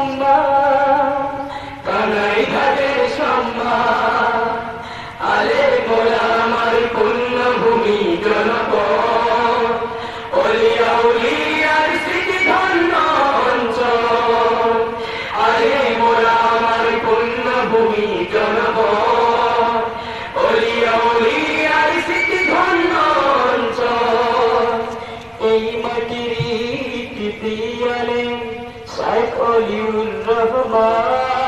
النار النفقات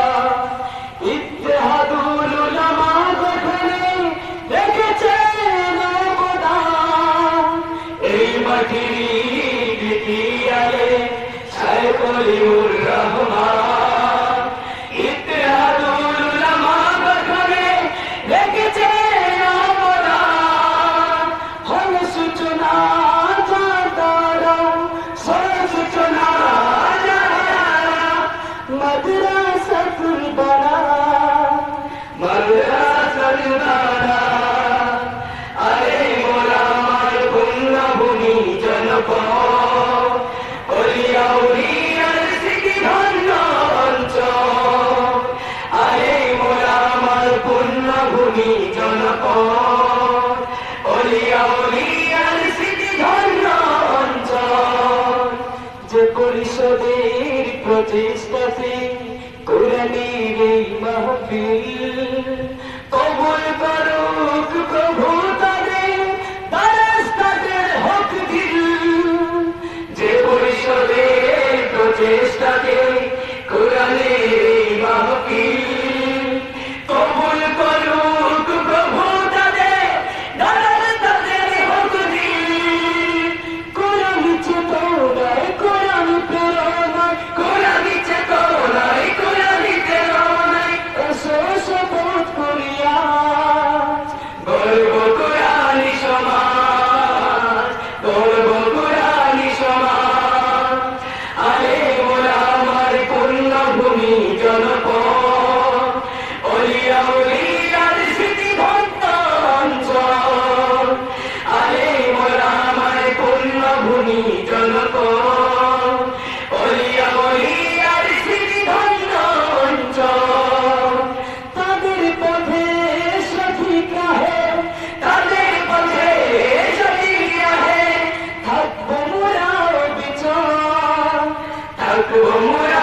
তুমি জনপদ, অলিয়া অলিয়ার স্মৃতি ধন্য অঞ্চল যে পরিষদের প্রচেষ্টাতে কোরআনের এই মাহফিল কবুল করুক القوم